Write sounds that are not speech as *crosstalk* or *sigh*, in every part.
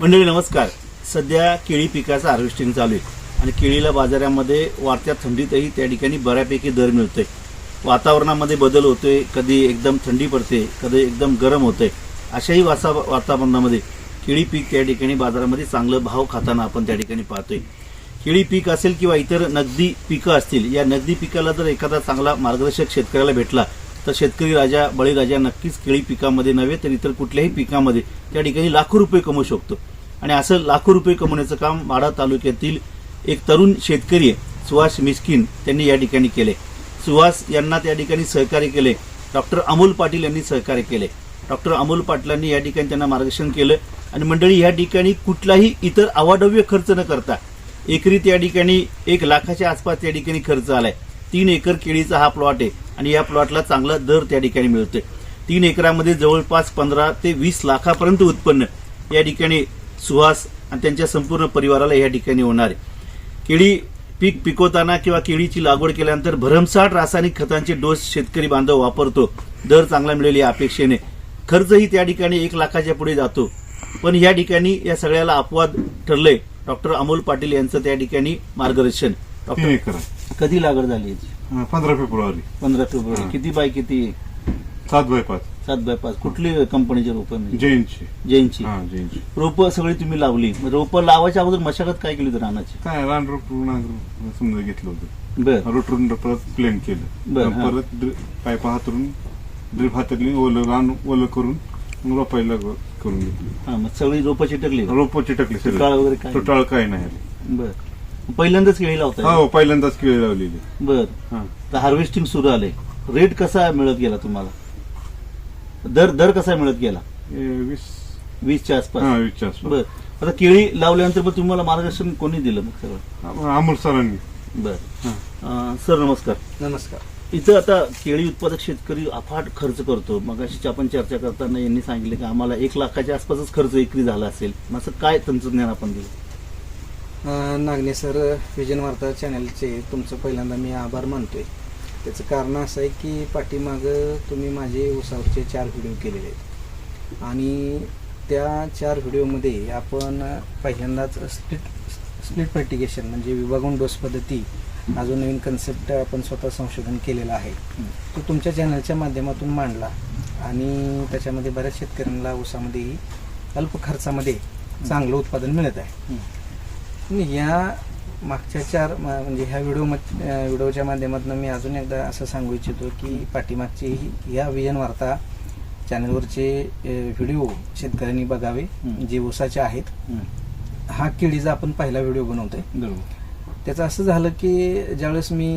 मंडळी नमस्कार. सध्या केळी पिकाचं हार्वेस्टिंग चालू आहे. आणि केळीला बाजारामध्ये वाढत्या थंडीतही त्या ठिकाणी बऱ्यापैकी दर मिळतोय. वातावरणामध्ये बदल होतोय. कधी एकदम थंडी पडते कधी एकदम गरम होतंय. अशाही वासा वातावरणामध्ये केळी पीक त्या ठिकाणी बाजारामध्ये चांगलं भाव खाताना आपण त्या ठिकाणी पाहतोय. केळी पीक असेल किंवा इतर नगदी पिकं असतील या नगदी पिकाला जर एखादा चांगला मार्गदर्शक शेतकऱ्याला भेटला तर शेतकरी राजा बळीराजा नक्कीच केळी पिकामध्ये नव्हे तर इतर कुठल्याही पिकामध्ये त्या ठिकाणी लाखो रुपये कमवू शकतो. आणि असं लाखो रुपये कमवण्याचं काम माढा तालुक्यातील एक तरुण शेतकरी आहे सुहास मिस्किन त्यांनी या ठिकाणी केले सुहास यांना त्या ठिकाणी सहकार्य केले डॉक्टर अमोल पाटील यांनी सहकार्य केले डॉक्टर अमोल पाटलांनी या ठिकाणी त्यांना मार्गदर्शन केलं. आणि मंडळी या ठिकाणी कुठलाही इतर अवाढव्य खर्च न करता एकरी त्या ठिकाणी एक लाखाच्या आसपास त्या ठिकाणी खर्च आलाय. तीन एकर केळीचा हा प्लॉट आहे आणि या प्लॉटला चांगला दर त्या ठिकाणी मिळतोय. तीन एकरामध्ये जवळपास पंधरा ते वीस लाखापर्यंत उत्पन्न या ठिकाणी सुहास आणि त्यांच्या संपूर्ण परिवाराला या ठिकाणी होणार आहे. केळी पीक पिकवताना किंवा केळीची लागवड केल्यानंतर भरमसाठ रासायनिक खतांचे डोस शेतकरी बांधव वापरतो. दर चांगला मिळेल या अपेक्षेने. खर्चही त्या ठिकाणी एक लाखाच्या पुढे जातो. पण या ठिकाणी या सगळ्याला अपवाद ठरले डॉक्टर अमोल पाटील यांचं त्या ठिकाणी मार्गदर्शन. डॉक्टर. कधी लागवड झाली पंधरा फेब्रुवारी. पंधरा फेब्रुवारी. किती बाय किती? सात बाय पाच. सात बाय पाच. कुठली कंपनीचे रोपं जैनची. जैनची. हा रोपं सगळी तुम्ही लावली. रोपं लावायच्या अगोदर मशागत काय केली होती रानाची? काय रान समजा घेतलं होतं. बर. रोटरून परत प्लेन केलं. परत पाईप हातरून ड्रीप हातातली ओलं रान ओलं करून मग रोपायला लागवड करून घेतली. हा मग सगळी रोपं चिटकली का? रोप चिटकली तुटाळ वगैरे काय? तुटाळ काय नाही. आली. बर. पहिल्यांदाच केळी लावताय. हो पहिल्यांदाच केळी लावलेली. बर. हा. तर हार्वेस्टिंग सुरू आले रेट कसा मिळत गेला तुम्हाला? दर दर कसा मिळत गेला? वीस. वीसच्या हा आसपास वीसच्या आसपास. बर. आता केळी लावल्यानंतर मग तुम्हाला मार्गदर्शन कोणी दिलं मग सगळं? अमोल सरांनी. बर. हा. सर नमस्कार. नमस्कार. इथं आता केळी उत्पादक शेतकरी अफाट खर्च करतो. मग अशीच आपण चर्चा करताना यांनी सांगितलं की आम्हाला एक लाखाच्या आसपासच खर्च विक्री झाला असेल. मग असं काय तंत्रज्ञान आपण दिलं? नागने सर विजन वार्ता चॅनलचे तुमचं पहिल्यांदा मी आभार मानतोय. त्याचं कारण असं आहे की पाठीमागं तुम्ही माझे उसावरचे चार व्हिडिओ केलेले आहेत. आणि त्या चार व्हिडिओमध्ये आपण पहिल्यांदाच स्प्लिट स्प्लिट फर्टिगेशन म्हणजे विभागून डोस पद्धती हा जो नवीन कन्सेप्ट आपण स्वतः संशोधन केलेला आहे. तो तुमच्या चॅनलच्या माध्यमातून मांडला. आणि त्याच्यामध्ये बऱ्याच शेतकऱ्यांना ऊसामध्येही अल्प खर्चामध्ये चांगलं उत्पादन मिळत आहे. या मागच्या चार म- म्हणजे ह्या व्हिडिओ व्हिडिओच्या माध्यमातून मी अजून एकदा असं सांगू इच्छितो की पाठीमागचे ही- या विजन वार्ता चॅनलवरचे व्हिडिओ शेतकऱ्यांनी बघावे. जे ऊसाचे आहेत. हं. केळीचा आपण पहिला व्हिडिओ बनवतोय. त्याचं असं झालं की ज्यावेळेस मी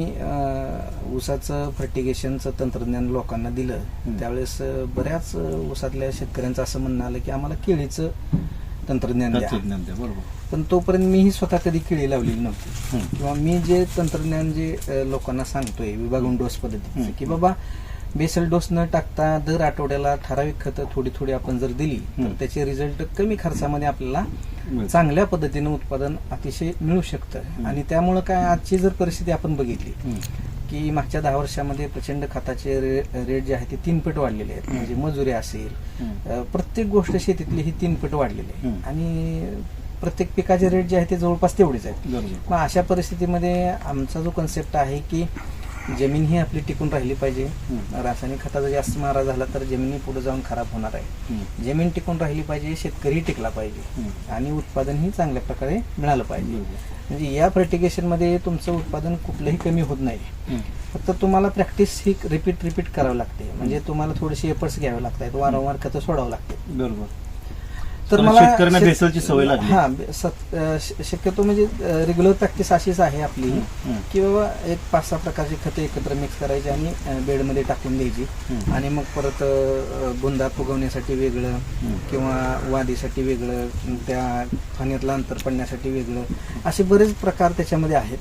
ऊसाचं फर्टिगेशनचं तंत्रज्ञान लोकांना दिलं. त्यावेळेस बऱ्याच ऊसातल्या शेतकऱ्यांचं असं म्हणणं आलं की आम्हाला केळीचं तंत्रज्ञान द्या बरोबर पण तोपर्यंत मीही स्वतः कधी केळी लावलेली नव्हती. किंवा मी जे तंत्रज्ञान जे लोकांना सांगतोय विभागून डोस पद्धतीचं हं. की बाबा बेसल डोस न टाकता दर आठवड्याला ठराविक खतं थोडी थोडी आपण जर दिली तर. त्याचे रिझल्ट कमी खर्चामध्ये आपल्याला. चांगल्या पद्धतीनं उत्पादन अतिशय मिळू शकतं. आणि त्यामुळं काय आजची जर परिस्थिती आपण बघितली. की मागच्या दहा वर्षामध्ये प्रचंड खताचे रेट जे आहे ते तीन पट वाढलेले आहेत. म्हणजे मजुरी असेल प्रत्येक गोष्ट शेतीतली ही तीन पट वाढलेली आहे. आणि प्रत्येक पिकाचे रेट जे आहे ते जवळपास तेवढेच आहेत मग अशा परिस्थितीमध्ये आमचा जो कन्सेप्ट आहे की जमीन ही आपली टिकून राहिली पाहिजे. रासायनिक खताचा जास्त मारा झाला तर जमिनी पुढे जाऊन खराब होणार आहे. जमीन टिकून राहिली पाहिजे शेतकरी टिकला पाहिजे. आणि उत्पादनही चांगल्या प्रकारे मिळालं पाहिजे. म्हणजे या फर्टिगेशनमध्ये तुमचं उत्पादन कुठलंही कमी होत नाही. फक्त तुम्हाला प्रॅक्टिस ही रिपीट रिपीट करावं लागते म्हणजे तुम्हाला थोडेसे एफर्ट्स घ्यावे लागतात वारंवार खतं सोडावं लागते बरोबर तर मला शेतकऱ्यांना शेत- बेसलची सवय लागली. हा बे- सत- अ, श- शक्यतो म्हणजे रेग्युलर प्रॅक्टिस अशीच आहे आपली. की बाबा एक पाच सहा प्रकारची खतं एकत्र मिक्स करायची आणि अ, बेडमध्ये टाकून द्यायची. आणि मग परत अ, बुंदा फुगवण्यासाठी वेगळं. किंवा वादीसाठी वेगळं त्या फाण्यातलं अंतर पडण्यासाठी वेगळं असे बरेच प्रकार त्याच्यामध्ये आहेत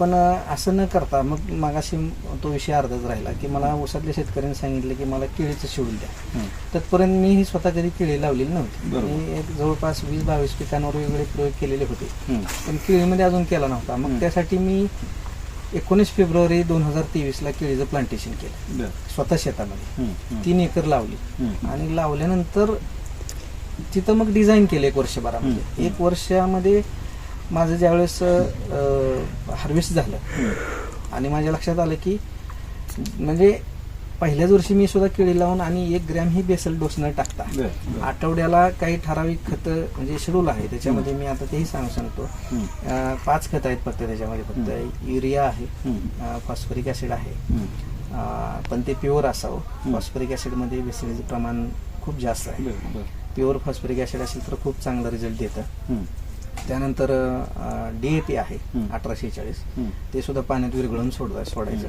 पण अ, असं न करता मग मागाशी तो विषय अर्धाच राहिला की मला ऊसातल्या शेतकऱ्यांनी सांगितलं की मला केळीचं शेड्यूल द्या. तत्पर्यंत मी ही स्वतः कधी केळी लावलेली नव्हती बरोबर. एक जवळपास वीस बावीस पिकांवर वेगवेगळे प्रयोग केलेले होते. पण केळीमध्ये अजून केला नव्हता मग. त्यासाठी मी एकोणीस फेब्रुवारी दोन हजार तेवीसला केळीचं प्लांटेशन केलं. स्वतः शेतामध्ये. तीन एकर लावली. आणि लावल्यानंतर तिथं मग डिझाईन केलं एक वर्षभरामध्ये. एक वर्षामध्ये माझं ज्यावेळेस हार्वेस्ट झालं. आणि माझ्या लक्षात आलं की म्हणजे पहिल्याच वर्षी मी सुद्धा केळी लावून आणि एक ग्रॅम ही बेसल डोस न टाकता. आठवड्याला काही ठराविक खत म्हणजे शेड्यूल आहे त्याच्यामध्ये मी आता तेही सांगू सांगतो पाच खत आहेत फक्त त्याच्यामध्ये फक्त युरिया आहे. फॉस्फरिक ऍसिड आहे पण ते प्युअर असावं. फॉस्फरिक ऍसिडमध्ये बेसिलीचं प्रमाण खूप जास्त आहे. प्युअर फॉस्फरिक ऍसिड असेल तर खूप चांगला रिझल्ट देतं. त्यानंतर डीएपी आहे. अठराशे चाळीस. ते सुद्धा पाण्यात विरघळून सोडवा सोडायचं.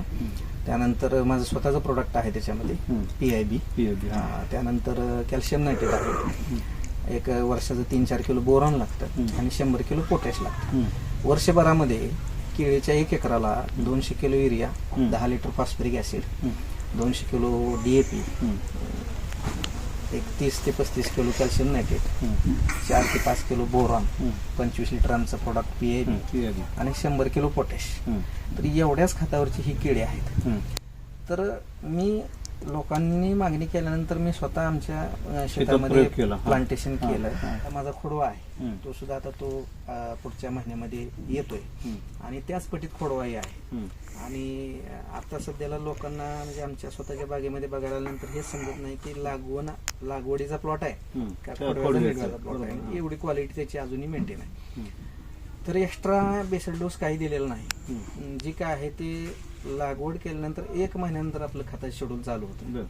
त्यानंतर माझं स्वतःचं प्रोडक्ट आहे त्याच्यामध्ये. पी आय बी PIB, हा. त्यानंतर कॅल्शियम नायट्रेट आहे एक वर्षाचं तीन चार किलो बोरॉन लागतं. आणि शंभर किलो पोटॅश लागतं. वर्षभरामध्ये केळीच्या एक एकराला दोनशे किलो युरिया. दहा लिटर फॉस्फरिक ऍसिड. दोनशे किलो डीएपी हम्म. एक तीस ते पस्तीस किलो कॅल्शियम नायट्रेट. चार ते पाच किलो बोरॉन. पंचवीस लिटरांचं प्रोडक्ट पी. आणि शंभर किलो पोटॅश. तर एवढ्याच खतावरची ही केळी आहेत. तर मी लोकांनी मागणी केल्यानंतर मी स्वतः आमच्या शेतामध्ये केला. हा. प्लांटेशन हा, केलं हा. माझा खोडवा आहे. तो सुद्धा आता तो पुढच्या महिन्यामध्ये येतोय. आणि त्याच पटीत खोडवाही आहे. आणि आता सध्याला लोकांना म्हणजे आमच्या स्वतःच्या बागेमध्ये बघायला आल्यानंतर हेच समजत नाही की लागवण लागवडीचा प्लॉट आहे. का खोडव्याचा प्लॉट आहे हा. एवढी क्वालिटी त्याची अजूनही मेंटेन आहे. तर एक्स्ट्रा बेसल डोस काही दिलेला नाही. जी काय आहे ते लागवड केल्यानंतर एक महिन्यानंतर आपलं खताचं शेड्यूल चालू होतं.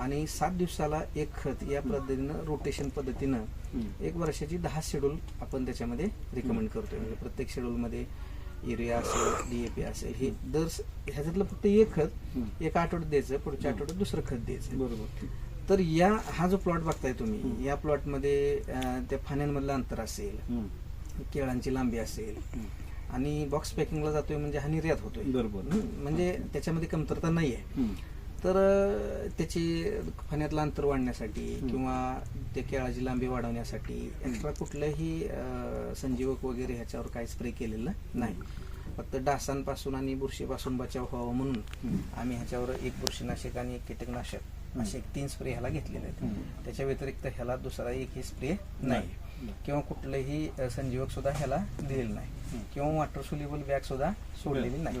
आणि सात दिवसाला एक खत या पद्धतीनं रोटेशन पद्धतीनं. एक वर्षाची दहा शेड्यूल आपण त्याच्यामध्ये रिकमेंड करतोय म्हणजे प्रत्येक शेड्यूलमध्ये युरिया असेल डीएपी असेल हे दर ह्याच्यातलं फक्त एक खत. एका आठवड्यात द्यायचं पुढच्या आठवड्यात दुसरं खत द्यायचं बरोबर तर या हा जो प्लॉट बघताय तुम्ही. या प्लॉटमध्ये त्या फाण्यांमधलं अंतर असेल. केळांची लांबी असेल. आणि बॉक्स पॅकिंगला जातोय म्हणजे हा निर्यात होतोय बरोबर. म्हणजे त्याच्यामध्ये कमतरता नाही आहे. तर त्याची फण्यातलं अंतर वाढण्यासाठी. किंवा ते केळाची लांबी वाढवण्यासाठी एक्स्ट्रा कुठलंही संजीवक वगैरे ह्याच्यावर काही स्प्रे केलेलं नाही फक्त डासांपासून आणि बुरशीपासून बचाव व्हावा म्हणून. आम्ही ह्याच्यावर एक बुरशीनाशक आणि एक कीटकनाशक. असे एक तीन स्प्रे ह्याला घेतलेले आहेत. त्याच्या व्यतिरिक्त ह्याला दुसरा एकही स्प्रे नाही नाही. किंवा कुठलंही संजीवक सुद्धा ह्याला दिलेलं नाही. किंवा वॉटर सोल्युबल बॅग सुद्धा सोडलेली नाही.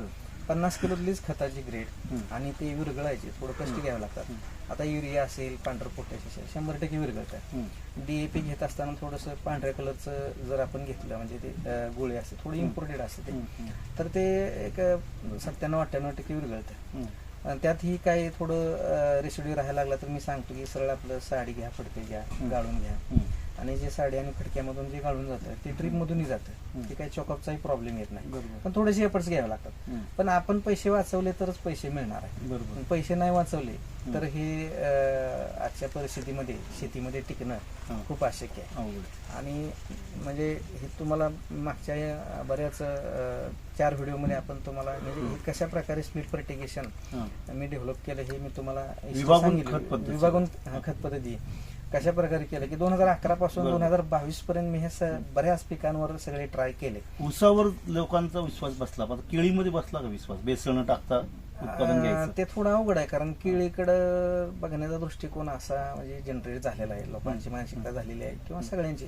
पन्नास किलोतलीच खताची ग्रेड. आणि ते विरघळायचे थोडं कष्ट घ्यावे लागतात आता युरिया असेल पांढरं पोटॅश असेल शंभर टक्के विरघळतात. डीएपी घेत असताना थोडंसं पांढऱ्या कलरचं जर आपण घेतलं म्हणजे ते गोळे असते थोडी. इम्पोर्टेड असते ते. तर ते एक सत्त्याण्णव अठ्ठ्याण्णव टक्के विरघळतं त्यातही काही थोडं रेसिड्यू राहायला लागला तर मी सांगतो की सरळ आपलं साडी घ्या फडके घ्या. गाळून घ्या. आणि जे साडी आणि फडक्यामधून जे गाळून जातं ते ट्रीपमधूनही जातं. ते काही चॉकअपचाही प्रॉब्लेम येत नाही. पण थोडेसे एफर्ट्स घ्यावे लागतात. पण आपण पैसे वाचवले तरच पैसे मिळणार आहे पैसे नाही वाचवले तर हे आजच्या परिस्थितीमध्ये शेतीमध्ये टिकणं. खूप अशक्य आहे आणि म्हणजे हे तुम्हाला मागच्या बऱ्याच चार व्हिडिओमध्ये आपण तुम्हाला म्हणजे कशा प्रकारे स्पीड फर्टिगेशन. मी डेव्हलप केलं हे मी तुम्हाला विभागून. खत पद्धती. कशा प्रकारे केलं की दोन हजार अकरा पासून. दोन हजार बावीस पर्यंत मी हे बऱ्याच पिकांवर सगळे ट्राय केले. उसावर लोकांचा विश्वास बसला पण केळीमध्ये बसला का विश्वास? बेसन टाकता उत्पादन ते थोडं अवघड आहे कारण केळीकडं बघण्याचा दृष्टिकोन असा म्हणजे जनरेट झालेला आहे. लोकांची मानसिकता झालेली आहे किंवा सगळ्यांची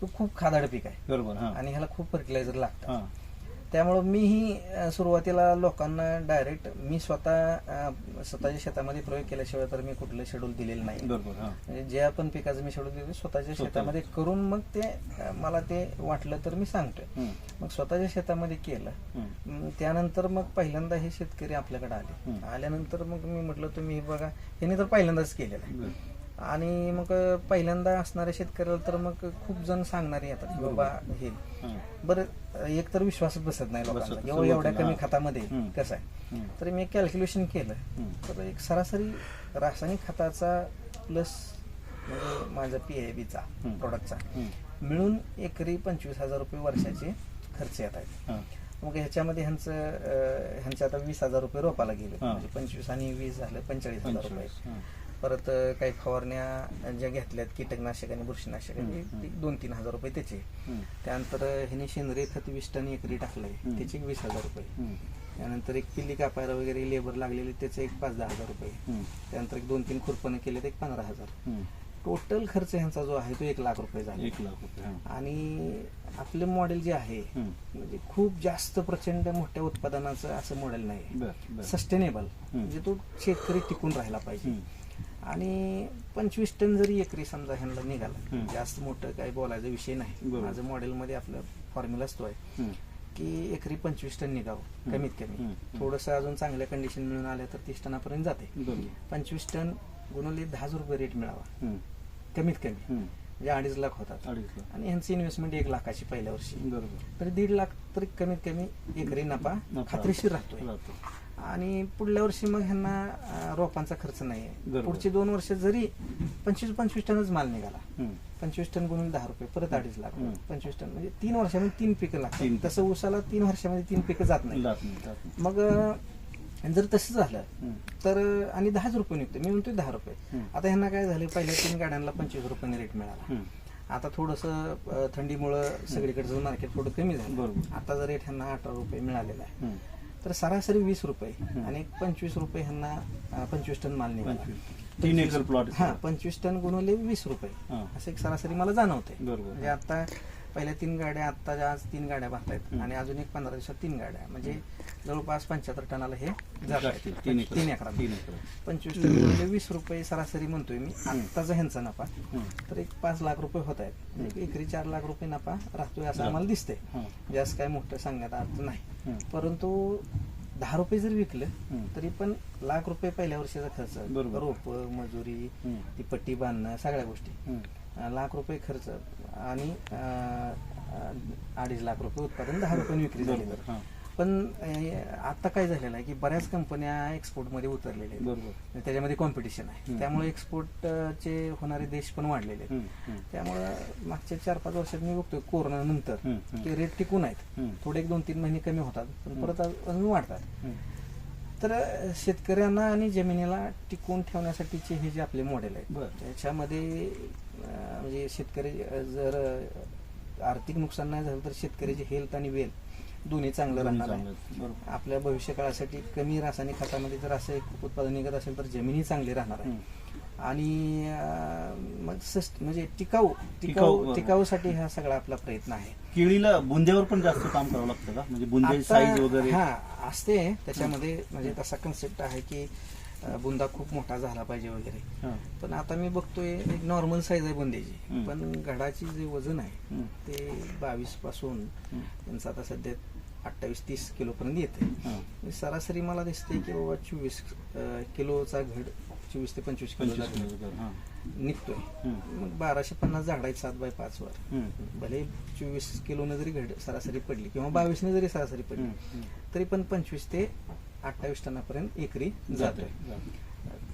तो खूप खादाड पीक आहे. बरोबर आणि ह्याला खूप फर्टिलायझर लागतं त्यामुळं मीही सुरुवातीला लोकांना डायरेक्ट मी स्वतः स्वतःच्या शेतामध्ये प्रयोग केल्याशिवाय तर मी कुठलं शेड्यूल दिलेलं नाही म्हणजे जे आपण पिकाचं मी शेड्यूल दिलं स्वतःच्या स्वतः. शेतामध्ये करून मग ते मला ते वाटलं तर मी सांगतोय. मग स्वतःच्या शेतामध्ये केलं त्यानंतर मग पहिल्यांदा हे शेतकरी आपल्याकडे आले. आल्यानंतर मग मी म्हटलं तुम्ही हे बघा यांनी तर पहिल्यांदाच केलेलं आहे. आणि मग पहिल्यांदा असणाऱ्या शेतकऱ्याला तर मग खूप जण सांगणारे येतात की बाबा हे. बरं एक तर विश्वासच बसत नाही किंवा एवढ्या कमी. खतामध्ये. कसं आहे. तर मी कॅल्क्युलेशन केलं. तर एक सरासरी रासायनिक खताचा प्लस म्हणजे माझा पी आय बीचा. प्रोडक्टचा. मिळून एकरी पंचवीस हजार रुपये वर्षाचे खर्च येत आहेत. मग ह्याच्यामध्ये ह्यांचं ह्यांचे आता वीस हजार रुपये रोपाला गेले. म्हणजे पंचवीस आणि वीस झालं पंचेचाळीस हजार रुपये. परत काही फवारण्या ज्या घेतल्यात कीटकनाशक आणि बुरशीनाशक दोन तीन हजार रुपये त्याचे त्यानंतर ह्याने सेंद्रिय खत वीस टन एकरी टाकलंय. त्याचे एक वीस हजार रुपये. त्यानंतर एक पिल्ली कापायला वगैरे लेबर लागलेले त्याचे एक पाच दहा हजार रुपये. त्यानंतर एक दोन तीन खुरपणं केले तर एक पंधरा हजार. टोटल खर्च ह्यांचा जो आहे तो एक लाख रुपये झाला. एक लाख रुपये. आणि आपलं मॉडेल जे आहे. म्हणजे खूप जास्त प्रचंड मोठ्या उत्पादनाचं असं मॉडेल नाही. सस्टेनेबल म्हणजे तो शेतकरी टिकून राहायला पाहिजे. आणि पंचवीस टन जरी एकरी समजा ह्यांना निघाला. जास्त मोठं काही बोलायचा विषय नाही. माझं मॉडेलमध्ये आपलं फॉर्म्युलाच तो आहे की एकरी पंचवीस टन निघावं. कमीत कमी. थोडंसं अजून चांगल्या कंडिशन मिळून आल्या तर तीस टनापर्यंत जाते पंचवीस टन गुणवले दहा हजार रुपये रेट मिळावा कमीत कमी. म्हणजे अडीच लाख होतात आणि ह्यांची इन्व्हेस्टमेंट एक लाखाची पहिल्या वर्षी बरोबर तर दीड लाख तरी कमीत कमी एकरी नफा. खात्रीशीर राहतो. आणि पुढल्या वर्षी मग ह्यांना रोपांचा खर्च नाही आहे. पुढचे दोन वर्ष जरी पंचवीस पंचवीस टनच माल निघाला पंचवीस टन गुणून दहा रुपये परत अडीच लाख. पंचवीस टन म्हणजे तीन वर्षामध्ये तीन पिकं. लागतात तसं ऊसाला तीन वर्षामध्ये तीन पिकं जात नाही. मग जर तसं झालं तर आणि दहाच रुपये निघतो मी म्हणतोय दहा रुपये. आता ह्यांना काय झालं पहिल्या तीन गाड्यांना पंचवीस रुपये रेट मिळाला. आता थोडंसं थंडीमुळं सगळीकडचं मार्केट थोडं कमी झालं. आता जर रेट ह्यांना अठरा रुपये मिळालेला आहे. तर सरासरी वीस रुपये. आणि एक पंचवीस रुपये ह्यांना पंचवीस टन माल निघाला. तीन एकर प्लॉट हा पंचवीस टन गुणवले वीस रुपये. असं एक सरासरी मला जाणवते. म्हणजे आता पहिल्या तीन गाड्या आता आज तीन गाड्या भरतायत. आणि अजून एक पंधरा दिवसात तीन गाड्या म्हणजे जवळपास पंच्याहत्तर टनाला हे. तीन एकर पंचवीस टन गुणवले वीस रुपये सरासरी म्हणतोय मी आत्ताचा ह्यांचा नफा. तर एक पाच लाख रुपये होत आहेत एकरी चार लाख रुपये नफा राहतोय असं आम्हाला दिसतंय. जास्त काय मोठं सांगण्यात अर्थ नाही. परंतु दहा रुपये जर विकलं. तरी पण लाख रुपये पहिल्या वर्षाचा खर्च. रोप मजुरी. ती पट्टी बांधणं सगळ्या गोष्टी लाख रुपये खर्च आणि अडीच लाख रुपये उत्पादन दहा रुपये विक्री झाली तर. पण आता काय झालेलं आहे की बऱ्याच कंपन्या एक्सपोर्टमध्ये उतरलेल्या आहेत बरोबर त्याच्यामध्ये कॉम्पिटिशन आहे. त्यामुळे एक्सपोर्टचे होणारे देश पण वाढलेले आहेत. त्यामुळं मागच्या चार पाच वर्षात मी बघतोय कोरोना नंतर. की रेट टिकून आहेत. थोडे एक दोन तीन महिने कमी होतात पण. परत अजून वाढतात. तर शेतकऱ्यांना आणि जमिनीला टिकवून ठेवण्यासाठीचे हे जे आपले मॉडेल आहेत. त्याच्यामध्ये म्हणजे शेतकरी जर आर्थिक नुकसान नाही झालं तर शेतकऱ्याची हेल्थ आणि वेल दोन्ही चांगलं राहणार आहे. बरोबर. आपल्या भविष्य काळासाठी कमी रासायनिक खतामध्ये जर असं एक उत्पादन निघत असेल तर जमिनी चांगली राहणार आहे. आणि मग सस्ट म्हणजे टिकाऊ टिकाऊ. टिकाऊसाठी हा सगळा आपला प्रयत्न आहे. केळीला बुंद्यावर पण जास्त काम करावं लागतं का? म्हणजे आता- साईज वगैरे? हा असते. त्याच्यामध्ये म्हणजे तसा कन्सेप्ट आहे की बुंदा खूप मोठा झाला पाहिजे वगैरे. पण आता मी बघतोय एक नॉर्मल साईज आहे बुंद्याची. पण घडाची जे वजन आहे. ते बावीसपासून. त्यांचं आता सध्या अठ्ठावीस तीस किलो पर्यंत येते. सरासरी मला दिसते की बाबा चोवीस किलोचा घड चोवीस ते पंचवीस हा. निघतोय. मग बाराशे पन्नास झाड आहेत सात बाय पाच वर. भले चोवीस किलोनं जरी घड सरासरी पडली किंवा बावीसने जरी सरासरी पडली. तरी पण पंचवीस ते अठ्ठावीस टनापर्यंत एकरी जातोय.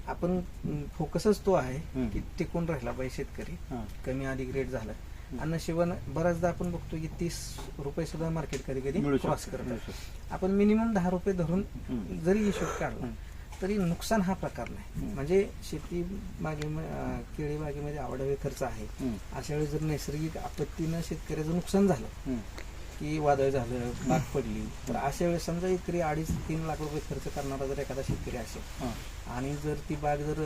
आपण फोकसच तो आहे. की टिकून राहिला पाहिजे शेतकरी. कमी अधिक रेट झाला अन्न शिवण बऱ्याचदा आपण बघतो की तीस रुपये सुद्धा मार्केट कधी कधी क्रॉस करत. आपण मिनिमम दहा रुपये धरून. जरी हिशोब काढला. तरी नुकसान हा प्रकार नाही. म्हणजे शेती बागे केळी बागेमध्ये आवडावे खर्च आहे. अशा वेळी जर नैसर्गिक आपत्तीनं शेतकऱ्याचं नुकसान झालं. की वादळ झालं बाग पडली तर अशा वेळेस समजा एकरी अडीच तीन लाख रुपये खर्च करणारा जर एखादा शेतकरी असेल. आणि जर ती बाग जर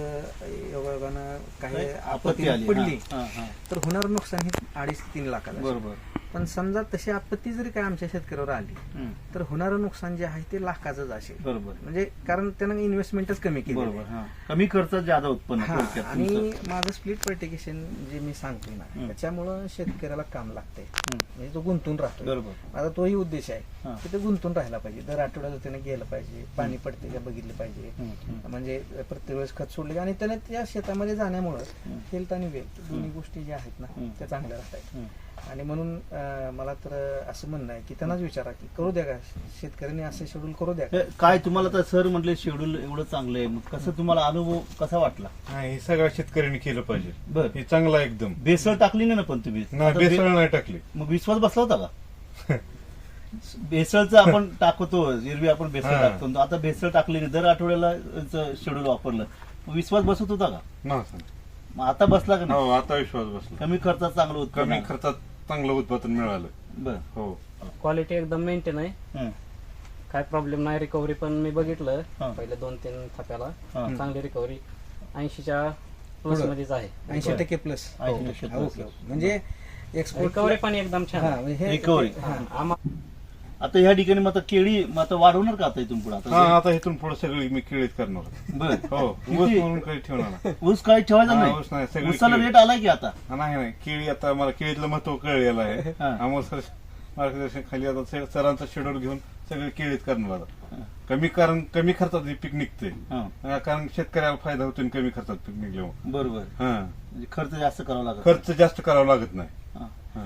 योगायोगानं काही आपत्ती पडली. तर होणारं नुकसान हे अडीच तीन लाखाला. बरोबर पण समजा तशी आपत्ती जरी काय आमच्या शेतकऱ्यावर आली. तर होणारं नुकसान जे आहे ते लाखाचंच असेल बरोबर म्हणजे कारण त्यानं इन्व्हेस्टमेंटच कमी केली बरोबर हा कमी खर्चात ज्यादा उत्पन्न आणि. माझं स्प्लिट पर्टिकेशन जे मी सांगतोय ना. त्याच्यामुळं शेतकऱ्याला काम लागतंय. म्हणजे तो गुंतून राहतो बरोबर माझा तोही उद्देश. आहे की ते गुंतून राहायला पाहिजे दर आठवड्याला त्याने गेलं पाहिजे पाणी पडते का बघितलं पाहिजे. म्हणजे प्रत्येक वेळेस खत सोडले आणि त्याने त्या शेतामध्ये जाण्यामुळं. हेल्थ आणि वेल्थ दोन्ही गोष्टी ज्या आहेत ना. त्या चांगल्या राहतात. आणि म्हणून मला तर असं म्हणणं आहे की त्यांनाच विचारा की करू द्या का? शेतकऱ्यांनी असं शेड्यूल करू द्या काय तुम्हाला तर सर म्हटले शेड्यूल एवढं चांगलं आहे. मग कसं तुम्हाला अनुभव कसा वाटला? नाही हे सगळ्या शेतकऱ्यांनी केलं पाहिजे. बर. हे चांगलं आहे एकदम. बेसळ टाकली नाही ना पण तुम्ही? नाही बेसळ नाही टाकली. मग विश्वास बसला होता का? *laughs* भेसळचं आपण टाकतो एरवी आपण भेसळ. टाकतो. आता भेसळ टाकली नाही दर आठवड्याला शेड्यूल वापरलं. विश्वास बसत होता का? मग आता बसला का नाही? हो आता विश्वास बसला. कमी खर्चात चांगलं उत्पन्न कमी. खर्चात चांगलं उत्पादन मिळालं बरं हो क्वालिटी एकदम मेंटेन आहे हं. काय प्रॉब्लेम नाही रिकव्हरी पण मी बघितलं हा. पहिले दोन तीन थाप्याला हा. चांगली रिकव्हरी ऐंशीच्या प्लस पुढं. मध्येच आहे ऐंशी टक्के प्लस 80% plus. ओके म्हणजे एक्सपोर्ट रिकव्हरी पण एकदम छान हा आहे. हे-. हा. हा, आम्हा- आता ह्या ठिकाणी मग आता केळी मग आता वाढवणार का आता इथून पुढे हा आता आता इथून पुढे सगळी मी केळीत करणार बरं हो ऊस किती? म्हणून काही ठेवणार नाही. ऊस काही ठेवायचा हा, नाही ऊस नाही, सगळी ऊसाला केळी. रेट आलाय की आता हा, नाही नाही केळी आता मला केळीतलं महत्त्व कळलेलं आहे हा. आम्हाला सर मार्गदर्शन खाली आता सर- सरांचा शेड्यूल घेऊन सगळे केळीत करणार आता. कमी कारण कमी खर्चात हे पीक निघते हा, कारण शेतकऱ्याला फायदा होतो आणि कमी खर्चात पीक निघल्यामुळे बरोबर हा म्हणजे खर्च जास्त करावा लागत खर्च जास्त करावा लागत नाही.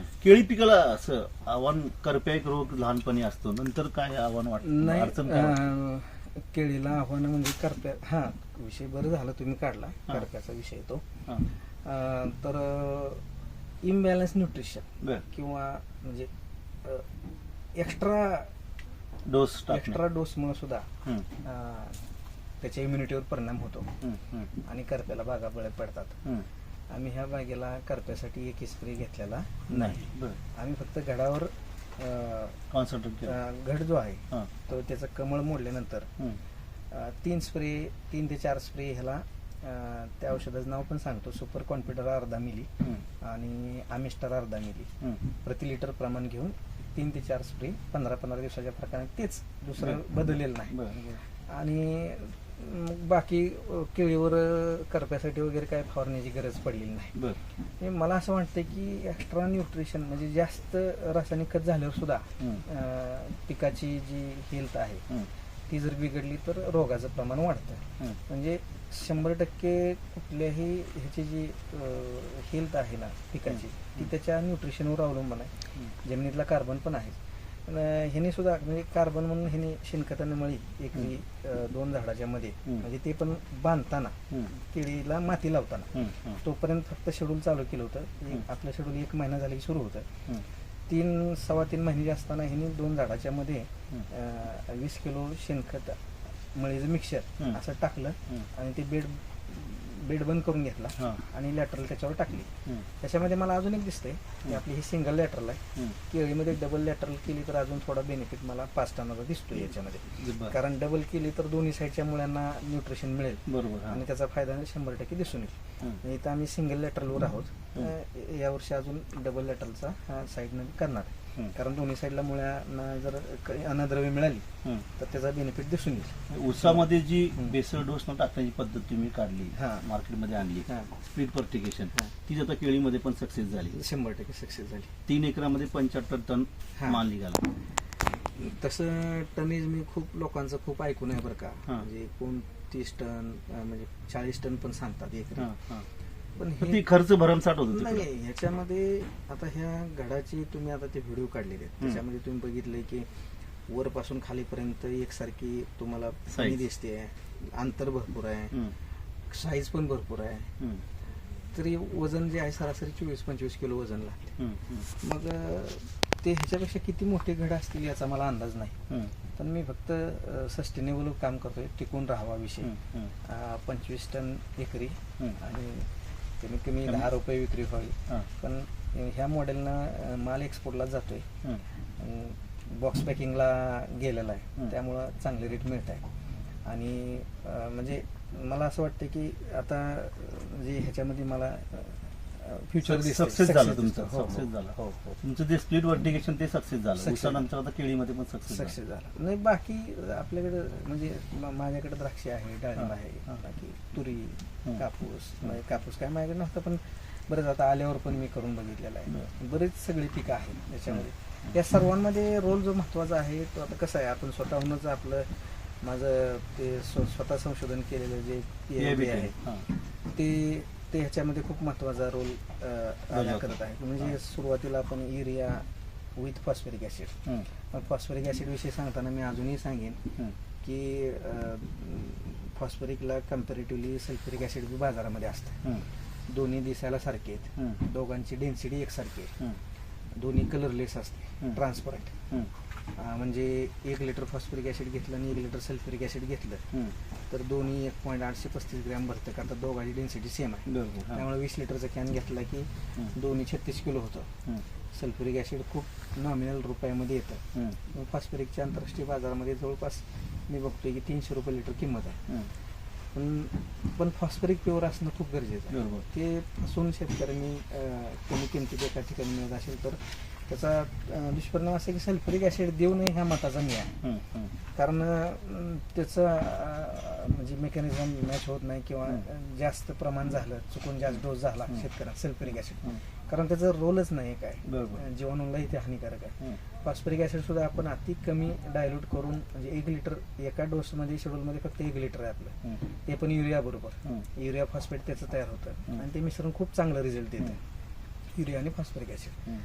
केळी पिकाला असं आव्हान करप्या एक रोग लहानपणी असतो. नंतर काय आव्हान वाटतं नाही अडचण काय वाटते? अं, केळीला आव्हान म्हणजे करप्या हा विषय बरं झालं तुम्ही काढला. हा. करप्याचा विषय तो. हा, अं, तर इम्बॅलन्स न्यूट्रिशन बरं. किंवा म्हणजे एक्स्ट्रा डोस टाकणे. एक्स्ट्रा डोसमुळे सुद्धा हं, अं, त्याच्या इम्युनिटीवर परिणाम होतो. हं, हं, आणि करप्याला बागा बळे पडतात. हं. आम्ही ह्या बागेला करप्यासाठी एक स्प्रे घेतलेला नाही. आम्ही फक्त घडावर कॉन्सन्ट्रेट घड जो आहे तो त्याचं कमळ मोडल्यानंतर तीन स्प्रे तीन ते चार स्प्रे ह्याला त्या औषधाचं नाव पण सांगतो. सुपर कॉन्फिडर अर्धा मिली आणि आमिस्टर अर्धा मिली. प्रति लिटर प्रमाण घेऊन तीन ते चार स्प्रे पंधरा पंधरा दिवसाच्या प्रकारे तेच दुसरं. बदललेलं नाही. आणि मग बाकी केळीवर करप्यासाठी वगैरे काय फवारण्याची गरज पडलेली नाही. आणि मला असं वाटतं की एक्स्ट्रा न्यूट्रिशन म्हणजे जास्त रासायनिक खत झाल्यावर सुद्धा अं, पिकाची जी हेल्थ आहे ती जर बिघडली तर रोगाचं प्रमाण वाढतं. म्हणजे शंभर टक्के कुठल्याही ह्याची जी हेल्थ आहे ना पिकाची ती त्याच्या न्यूट्रिशनवर अवलंबून आहे. जमिनीतला कार्बन पण आहे. पण ह्याने सुद्धा म्हणजे कार्बन म्हणून ह्याने शेणखताने मळी एकरी अं, दोन झाडाच्या मध्ये. म्हणजे ते पण बांधताना केळीला माती लावताना. तोपर्यंत फक्त शेड्यूल चालू केलं होतं. एक- आपलं शेड्यूल एक महिना झाला की सुरू होतं. तीन सव्वा तीन महिने असताना ह्याने दोन झाडाच्या मध्ये वीस किलो शेणखत मळीचं मिक्सर. असं टाकलं. आणि ते बेड बेड बंद करून घेतला आणि लॅटरल त्याच्यावर टाकली. त्याच्यामध्ये मला अजून एक दिसतंय की आपली ही सिंगल लॅटरल आहे. केळीमध्ये डबल लॅटरल केली तर अजून थोडा बेनिफिट मला पाच टनाचा दिसतोय याच्यामध्ये. कारण डबल केली तर दोन्ही साईडच्या मुलांना न्यूट्रिशन मिळेल. बरोबर. आणि त्याचा फायदा शंभर टक्के दिसून येईल. इथं आम्ही सिंगल लॅटरलवर आहोत. अं, यावर्षी अजून डबल लॅटरलचा साईडनं करणार कारण दोन्ही साईडला मुळ्यांना जर अन्नद्रव्य मिळाली. तर त्याचा बेनिफिट दिसून येईल ऊसामध्ये जी हं. बेसळ डोस न टाकण्याची पद्धत तुम्ही काढली हा. मार्केटमध्ये आणली. स्पीड पर्टिकेशन हा. ती आता केळीमध्ये पण सक्सेस झाली शंभर टक्के सक्सेस झाली तीन एकरामध्ये पंच्याहत्तर टन हा. माल निघाला तसं टनेज मी खूप लोकांचं खूप ऐकून आहे बरं का हा. म्हणजे कोण तीस टन अं, म्हणजे चाळीस टन पण सांगतात एकरी. हा, हा. पण हे ती खर्च भरमसाठ होतो नाही तिकडे. नाही, ह्याच्यामध्ये आता ह्या घडाची तुम्ही आता ते व्हिडिओ काढलेले आहेत. त्याच्यामध्ये तुम्ही बघितलंय की वरपासून खालीपर्यंत एकसारखी तुम्हाला Size. फणी दिसते अंतर भरपूर आहे. हं, साईज पण भरपूर आहे. हं, तरी वजन जे आहे सरासरी चोवीस पंचवीस किलो वजन लागते. हं, हं, मग अं, ते ह्याच्यापेक्षा किती मोठे घड असतील याचा मला अंदाज नाही. पण मी फक्त सस्टेनेबल काम करतोय टिकून राहावा विषय. पंचवीस टन एकरी. आणि कमीत कमी कमी- दहा रुपये विक्री व्हावी. पण ह्या मॉडेलनं माल एक्सपोर्टला जातोय. बॉक्स पॅकिंगला गेलेला आहे. त्यामुळं चांगले रेट मिळत आहे. आणि म्हणजे मला असं वाटतं की आता म्हणजे ह्याच्यामध्ये मला फ्युचर सक्सेस झालं तुमचं. हो सक्सेस झालं. हो हो. तुमचं जे स्प्लिट वर्टिकेशन ते सक्सेस झालं. Success उसानंतर आता केळीमध्ये पण सक्सेस सक्सेस झाला. नाही बाकी आपल्याकडे म्हणजे म- माझ्याकडे द्राक्षे आहे डाळिंब हा, आहे हा. बाकी तुरी हं. कापूस हं. म्हणजे कापूस काय माझ्याकडे नव्हतं पण बरंच आता आल्यावर पण मी करून बघितलेलं आहे. बरेच सगळी पिकं आहेत त्याच्यामध्ये. या सर्वांमध्ये रोल जो महत्त्वाचा आहे तो आता कसं आहे? आपण स्वतःहूनच आपलं माझं ते स्व- स्वतः संशोधन केलेलं जे PIB आहे हा, ते ते ह्याच्यामध्ये खूप महत्त्वाचा रोल. करत आहे म्हणजे सुरुवातीला आपण युरिया विथ फॉस्फरिक ऍसिड मग फॉस्फरिक ऍसिड विषयी सांगताना मी अजूनही सांगेन की फॉस्फरिकला कम्पॅरेटिव्हली सल्फ्युरिक ऍसिड बी बाजारामध्ये असतं हं, दोन्ही दिसायला सारखे आहेत. दोघांची डेन्सिटी एकसारखी आहे. दोन्ही कलरलेस असते. ट्रान्सपरंट अं, म्हणजे एक लिटर फॉस्फरिक ॲसिड घेतलं आणि एक लिटर सल्फ्युरिक ॲसिड घेतलं. तर दोन्ही एक पॉईंट आठशे पस्तीस ग्रॅम भरतं कारण आता दोघांची डेन्सिटी सेम आहे बरोबर हां. त्यामुळे वीस लिटरचा कॅन घेतला की. दोन्ही छत्तीस किलो होतं हं. सल्फ्युरिक ॲसिड खूप नॉमिनल रुपयामध्ये येतं. मग फॉस्फरिकच्या आंतरराष्ट्रीय बाजारामध्ये जवळपास मी बघतोय की तीनशे रुपये लिटर किंमत आहे. पण पण फॉस्फरिक प्युअर असणं खूप गरजेचं आहे बरोबर ते फसवून शेतकऱ्यांनी अं, कमी किमतीत एका ठिकाणी मिळत असेल तर त्याचा दुष्परिणाम असा की सल्फ्युरिक ॲसिड देऊ नये ह्या मताचा मी आहे. कारण त्याचं म्हणजे मेकॅनिझम मॅच होत नाही किंवा. जास्त प्रमाण झालं चुकून जास्त डोस झाला. शेतकऱ्यांना सल्फ्युरिक ॲसिड हं. कारण त्याचं रोलच नाही काय जीवाणूलाही ते हानिकारक आहे. फॉस्फरिक ॲसिड सुद्धा आपण अति कमी डायल्यूट करून म्हणजे एक लिटर एका डोसमध्ये शेड्यूलमध्ये फक्त एक लिटर आहे आपलं. ते पण युरिया बरोबर. युरिया फॉस्फेट त्याचं तयार होतं. आणि ते मिश्रण खूप चांगलं रिझल्ट देतं युरिया आणि फॉस्फरिक ॲसिड हं.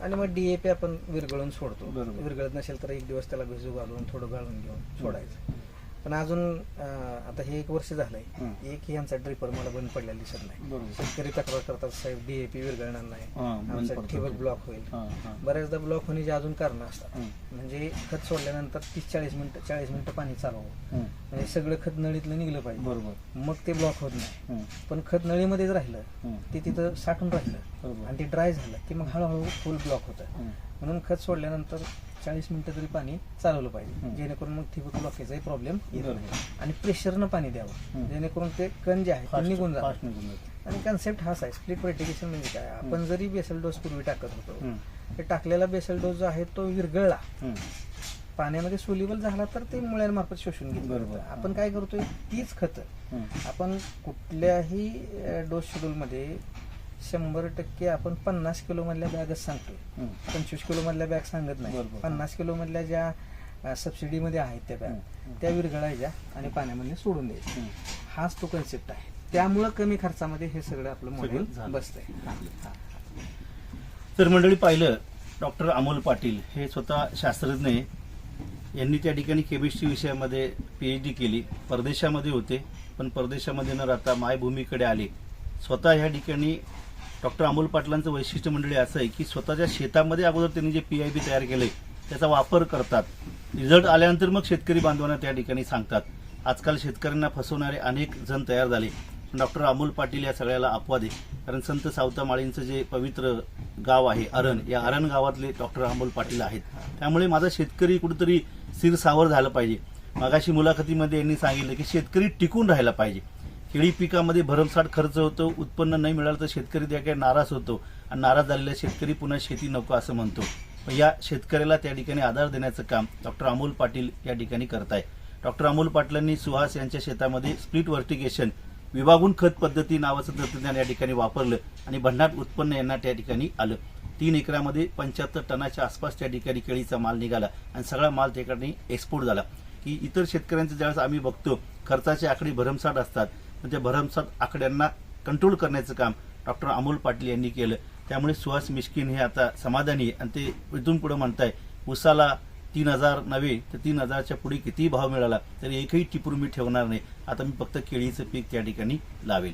आणि मग डीएपी आपण विरघळून सोडतो बरोबर. विरघळत नसेल तर एक दिवस त्याला भिजू घालून थोडं गाळून घेऊन सोडायचं पण अजून अं, आता हे एक वर्ष झालंय हं. एक यांचा ड्रिपर मला बंद पडलेला दिसत नाही बरोबर शेतकरी तक्रार करतात साहेब डीएपी विरघळणार नाही हां, बंद आमचा पडतो. ठिबक ब्लॉक होईल हां, हां. बऱ्याचदा ब्लॉक होण्याची अजून कारणं असतात हं. म्हणजे खत सोडल्यानंतर तीस चाळीस मिनिटं चाळीस मिनिटं पाणी चालवावं हं. म्हणजे सगळं खत नळीतलं निघलं पाहिजे बरोबर मग ते ब्लॉक होत नाही हं. पण खत नळीमध्येच राहिलं हं. ते तिथं साठून राहिलं बरोबर. आणि ते ड्राय झालं की मग हळूहळू फुल ब्लॉक होतं हं. म्हणून खत सोडल्यानंतर चाळीस मिनिटं तरी पाणी चालवलं पाहिजे. जेणेकरून मग ठिबक ब्लॉकेजचाही प्रॉब्लेम येत. नाही आणि प्रेशरनं पाणी द्यावं. जेणेकरून ते कण जे आहे ते निघून जातं फास्ट निघून जातं. आणि कन्सेप्ट हाच आहे स्प्लिट वर्टिकेशन म्हणजे काय आपण जरी बेसल डोस पूर्वी टाकत होतो हं. ते टाकलेला बेसल डोस जो आहे तो विरघळला हं. पाण्यामध्ये सोल्युबल झाला तर ते मुळ्यांमार्फत शोषून घेतलं बरोबर. आपण काय करतोय तीच खतं. आपण कुठल्याही डोस शेड्यूलमध्ये शंभर टक्के आपण पन्नास किलो मधल्या बॅगच सांगतोय हं. पंचवीस किलो मधल्या बॅग सांगत नाही. पन्नास किलो मधल्या ज्या सबसिडीमध्ये आहेत त्या. बॅग त्या विरघळायच्या आणि पाण्यामध्ये सोडून द्यायच्या. हाच तो कन्सेप्ट आहे त्यामुळं कमी खर्चामध्ये हे सगळं आपलं मॉडेल. बसतंय तर मंडळी पाहिलं डॉक्टर अमोल पाटील हे स्वतः शास्त्रज्ञ आहे. यांनी त्या ठिकाणी केमिस्ट्री विषयामध्ये पी एच डी केली परदेशामध्ये होते पण परदेशामध्ये न राहता मायभूमीकडे आले स्वतः ह्या ठिकाणी डॉक्टर अमोल पाटलांचं वैशिष्ट्य मंडळी असं आहे की स्वतःच्या शेतामध्ये अगोदर त्यांनी जे पी आय बी तयार केले त्याचा वापर करतात. रिझल्ट आल्यानंतर मग शेतकरी बांधवांना त्या ठिकाणी सांगतात. आजकाल शेतकऱ्यांना फसवणारे अनेक जण तयार झाले. डॉक्टर अमोल पाटील या सगळ्याला अपवाद आहे. कारण संत सावता माळींचं जे पवित्र गाव आहे अरण या अरण गावातले डॉक्टर अमोल पाटील आहेत. त्यामुळे माझा शेतकरी कुठेतरी स्थिरसावर झाला पाहिजे. मागाशी मुलाखतीमध्ये यांनी सांगितलं की शेतकरी टिकून राहायला पाहिजे. केळी पिकामध्ये भरमसाठ खर्च होतो उत्पन्न नाही मिळालं तर शेतकरी त्या काही नाराज होतो. आणि नाराज झालेला शेतकरी पुन्हा शेती नको असं म्हणतो. या शेतकऱ्याला त्या ठिकाणी आधार देण्याचं काम डॉक्टर अमोल पाटील या ठिकाणी करताय. डॉक्टर अमोल पाटलांनी सुहास यांच्या शेतामध्ये स्प्लिट वर्टिकेशन विभागून खत पद्धती नावाचं तंत्रज्ञान या ठिकाणी वापरलं आणि भन्नाट उत्पन्न यांना त्या ठिकाणी आलं. तीन एकरामध्ये पंच्याहत्तर टनाच्या आसपास त्या ठिकाणी केळीचा माल निघाला आणि सगळा माल त्या ठिकाणी एक्सपोर्ट झाला. की इतर शेतकऱ्यांचं ज्यावेळेस आम्ही बघतो खर्चाचे आकडे भरमसाठ असतात. म्हणजे त्या भरमसाठ आकड्यांना कंट्रोल करण्याचं काम डॉक्टर अमोल पाटील यांनी केलं. त्यामुळे सुहास मिश्किन हे आता समाधानी आहे. आणि ते इथून पुढे म्हणताय उसाला तीन हजार नव्हे तर तीन हजारच्या पुढे कितीही भाव मिळाला तरी एकही टिपूर मी ठेवणार नाही. आता मी फक्त केळीचं पीक त्या ठिकाणी लावेल.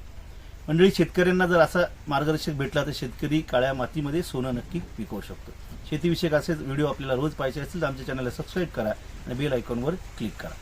मंडळी शेतकऱ्यांना जर असा मार्गदर्शक भेटला तर शेतकरी काळ्या मातीमध्ये सोनं नक्की पिकवू शकतो. शेतीविषयक असेच व्हिडिओ आपल्याला रोज पाहिजे असेल तर आमच्या चॅनलला सबस्क्राईब करा आणि बेल आयकॉनवर क्लिक करा.